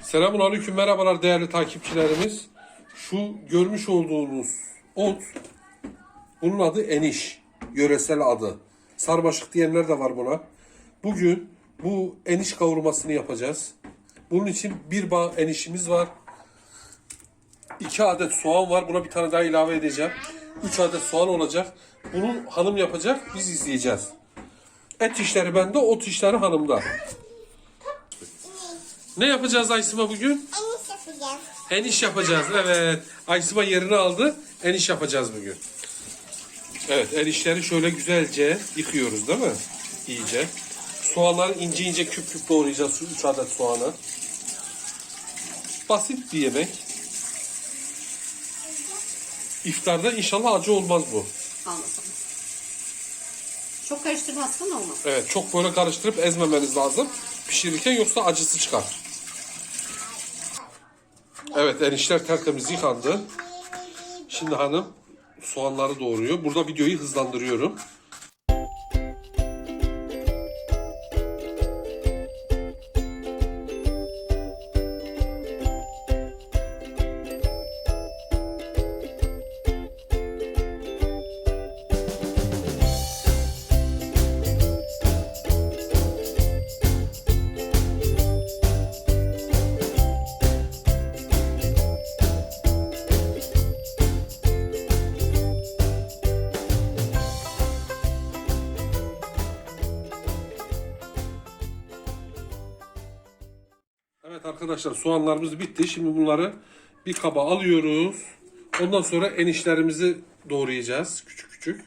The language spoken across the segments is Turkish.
Selamun aleyküm merhabalar değerli takipçilerimiz. Şu görmüş olduğunuz ot bunun adı eniş. Yöresel adı. Sarmaşık diyenler de var buna. Bugün bu eniş kavurmasını yapacağız. Bunun için bir bağ enişimiz var. İki adet soğan var. Buna bir tane daha ilave edeceğim. Üç adet soğan olacak. Bunu hanım yapacak. Biz izleyeceğiz. Et işleri bende, ot işleri hanımda. Ne yapacağız Aysima bugün? Enis yapacağız. Eniş yapacağız. Evet. Aysima yerini aldı. Eniş yapacağız bugün. Evet enişleri şöyle güzelce yıkıyoruz değil mi? İyice. Soğanları ince ince küp küp doğrayacağız. Şu 3 adet soğanı. Basit bir yemek. İftarda inşallah acı olmaz bu. Anlatalım. Çok karıştırmazsan olmaz. Evet çok böyle karıştırıp ezmemeniz lazım. Pişirirken yoksa acısı çıkar. Evet enişler tertemiz yıkandı. Şimdi hanım soğanları doğruyor. Burada videoyu hızlandırıyorum. Arkadaşlar soğanlarımız bitti. Şimdi bunları bir kaba alıyoruz. Ondan sonra enişlerimizi doğrayacağız küçük küçük.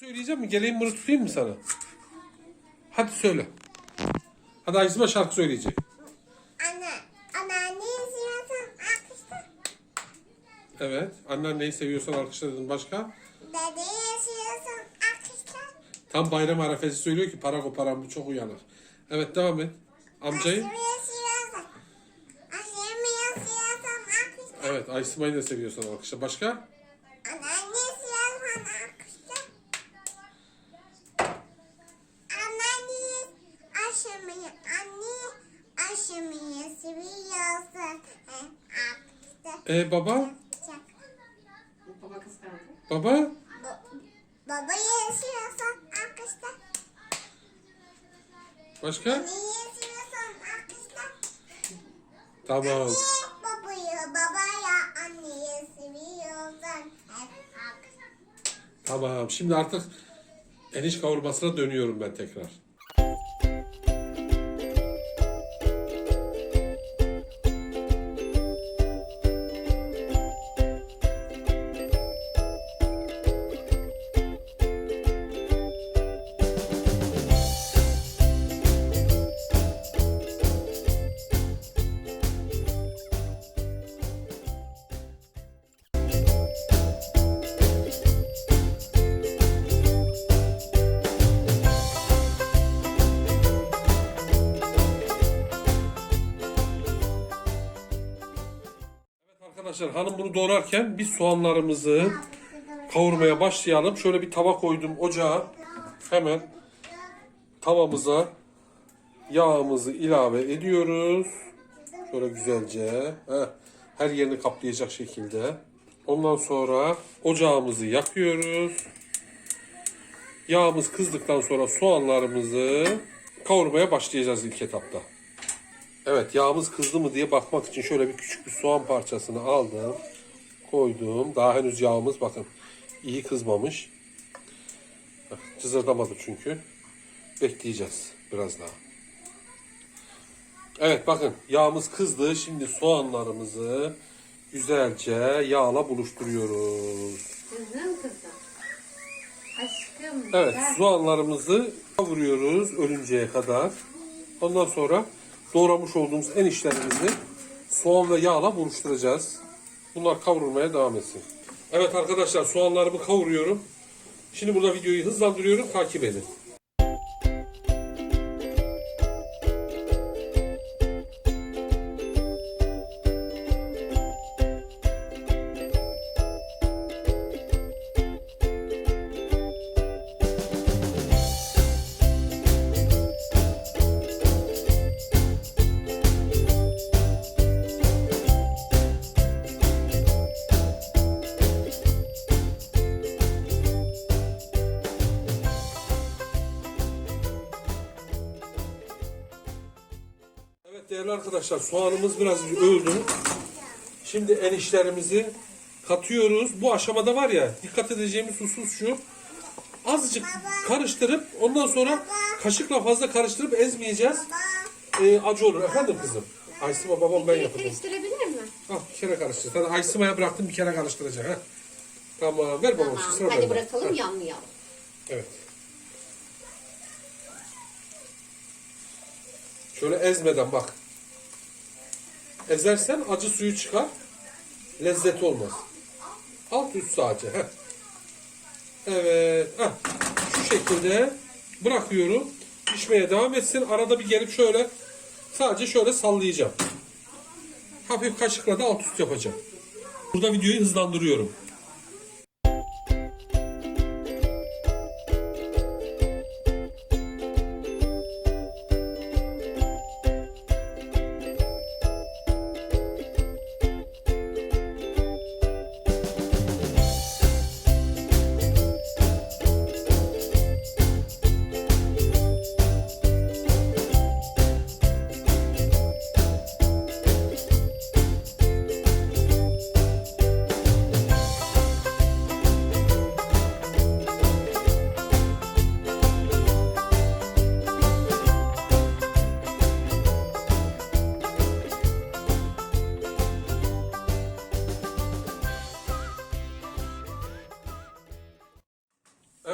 Söyleyeceğim mi? Geleyim bunu tutayım mı sana? Hadi söyle. Hadi Aysima şarkı söyleyecek. Anne, anneanne izliyorsan alkışla. Evet. Annen neyi seviyorsan alkışla dedim. Başka? Dede izliyorsan alkışla. Tam bayram arefesi söylüyor ki para koparan bu çok uyanık. Evet devam et. Amcayı. Aşırı izliyorsan. Aşırı alkışla. Evet Aysima'yı da seviyorsan alkışla. Başka? Anneanne izliyorsan alkışla. Anneanne aşamayı, anne aşamayı seviyorsan e, alkışla. E baba? Baba kıskandı. Baba? Ba- alkışla. Başka? Tamam. Babayı babaya anneyi alkışla. Tamam. Şimdi artık eniş kavurmasına dönüyorum ben tekrar. Arkadaşlar hanım bunu doğrarken biz soğanlarımızı kavurmaya başlayalım. Şöyle bir tava koydum ocağa. Hemen tavamıza yağımızı ilave ediyoruz. Şöyle güzelce. Heh, her yerini kaplayacak şekilde. Ondan sonra ocağımızı yakıyoruz. Yağımız kızdıktan sonra soğanlarımızı kavurmaya başlayacağız ilk etapta. Evet yağımız kızdı mı diye bakmak için şöyle bir küçük bir soğan parçasını aldım. Koydum. Daha henüz yağımız bakın iyi kızmamış. Cızırdamadı çünkü. Bekleyeceğiz biraz daha. Evet bakın yağımız kızdı. Şimdi soğanlarımızı güzelce yağla buluşturuyoruz. Kızım kızım. Aşkım. Evet gel. soğanlarımızı kavuruyoruz ölünceye kadar. Ondan sonra doğramış olduğumuz en işlerimizi soğan ve yağla buluşturacağız. Bunlar kavrulmaya devam etsin. Evet arkadaşlar soğanlarımı kavuruyorum. Şimdi burada videoyu hızlandırıyorum. Takip edin. Değerli arkadaşlar soğanımız biraz öldü. Şimdi en işlerimizi katıyoruz. Bu aşamada var ya dikkat edeceğimiz husus şu. Azıcık karıştırıp ondan sonra kaşıkla fazla karıştırıp ezmeyeceğiz. Ee, acı olur. Efendim kızım. Aysima babam ben yapacağım. Karıştırabilir mi? Al bir kere karıştır. Hadi Aysima'ya bıraktım bir kere karıştıracak. Ha? Tamam ver babam. Tamam. Sıra Hadi bırakalım Ha, yanmayalım. Evet. Şöyle ezmeden bak. Ezersen acı suyu çıkar. Lezzeti olmaz. Alt üst sadece. Heh. Evet. Heh. Şu şekilde bırakıyorum. Pişmeye devam etsin. Arada bir gelip şöyle sadece şöyle sallayacağım. Hafif kaşıkla da alt üst yapacağım. Burada videoyu hızlandırıyorum.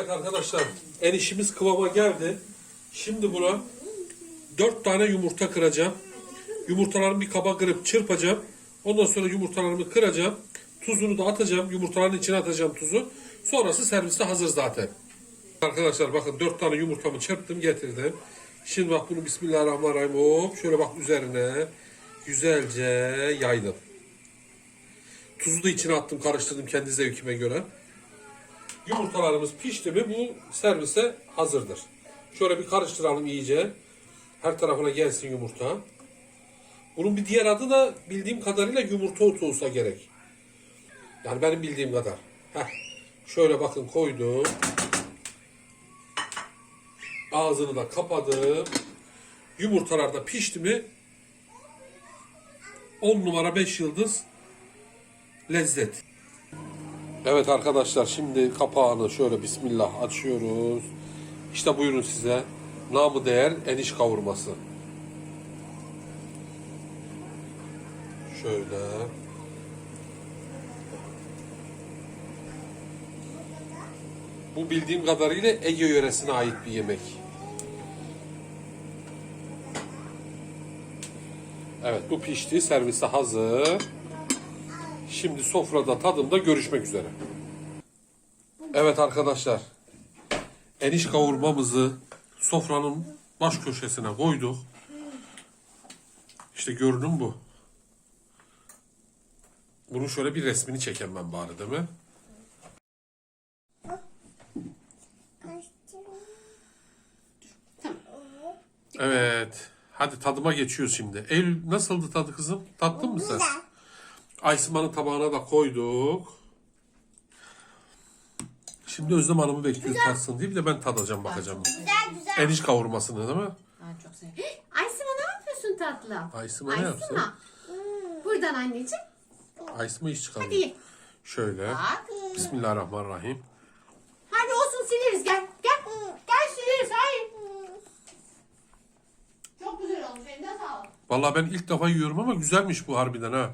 Evet arkadaşlar en işimiz kıvama geldi. Şimdi buna 4 tane yumurta kıracağım. Yumurtalarımı bir kaba kırıp çırpacağım. Ondan sonra yumurtalarımı kıracağım. Tuzunu da atacağım. Yumurtaların içine atacağım tuzu. Sonrası serviste hazır zaten. Arkadaşlar bakın 4 tane yumurtamı çırptım getirdim. Şimdi bak bunu Bismillahirrahmanirrahim hop şöyle bak üzerine güzelce yaydım. Tuzu da içine attım karıştırdım kendi zevkime göre. Yumurtalarımız pişti mi bu servise hazırdır. Şöyle bir karıştıralım iyice. Her tarafına gelsin yumurta. Bunun bir diğer adı da bildiğim kadarıyla yumurta otu olsa gerek. Yani benim bildiğim kadar. Heh. Şöyle bakın koydum. Ağzını da kapadım. Yumurtalar da pişti mi 10 numara 5 yıldız lezzet. Evet arkadaşlar şimdi kapağını şöyle bismillah açıyoruz. İşte buyurun size namı değer eniş kavurması. Şöyle. Bu bildiğim kadarıyla Ege yöresine ait bir yemek. Evet bu pişti. Servise hazır. Şimdi sofrada tadımda görüşmek üzere. Evet arkadaşlar. Eniş kavurmamızı sofranın baş köşesine koyduk. İşte görünüm bu. Bunun şöyle bir resmini çekeyim ben bari değil mi? Evet. Hadi tadıma geçiyoruz şimdi. Eylül nasıldı tadı kızım? Tattın mı sen? Aysman'ın tabağına da koyduk. Şimdi Özlem Hanım'ı bekliyoruz tatsın diye bir de ben tadacağım bakacağım. Güzel güzel. Eriş kavurmasını değil mi? Ben çok seviyorum. Aysima ne yapıyorsun tatlım? Aysima ne yapsın? Aysima. Hmm. Buradan anneciğim. Aysima iş çıkarıyor. Hadi. Şöyle. Bak. Bismillahirrahmanirrahim. Hadi olsun sileriz gel. Gel. Gel sileriz hayır. Çok güzel olmuş. Eline sağlık. Vallahi ben ilk defa yiyorum ama güzelmiş bu harbiden ha.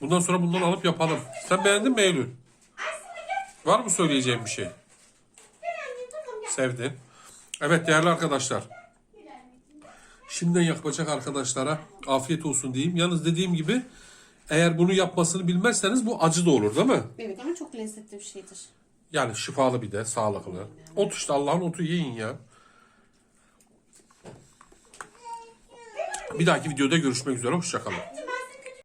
Bundan sonra bundan alıp yapalım. Sen beğendin mi Eylül? Var mı söyleyeceğim bir şey? Sevdin. Evet değerli arkadaşlar. Şimdiden yapacak arkadaşlara afiyet olsun diyeyim. Yalnız dediğim gibi eğer bunu yapmasını bilmezseniz bu acı da olur değil mi? Evet ama çok lezzetli bir şeydir. Yani şifalı bir de sağlıklı. Ot işte Allah'ın otu yiyin ya. Bir dahaki videoda görüşmek üzere. Hoşçakalın.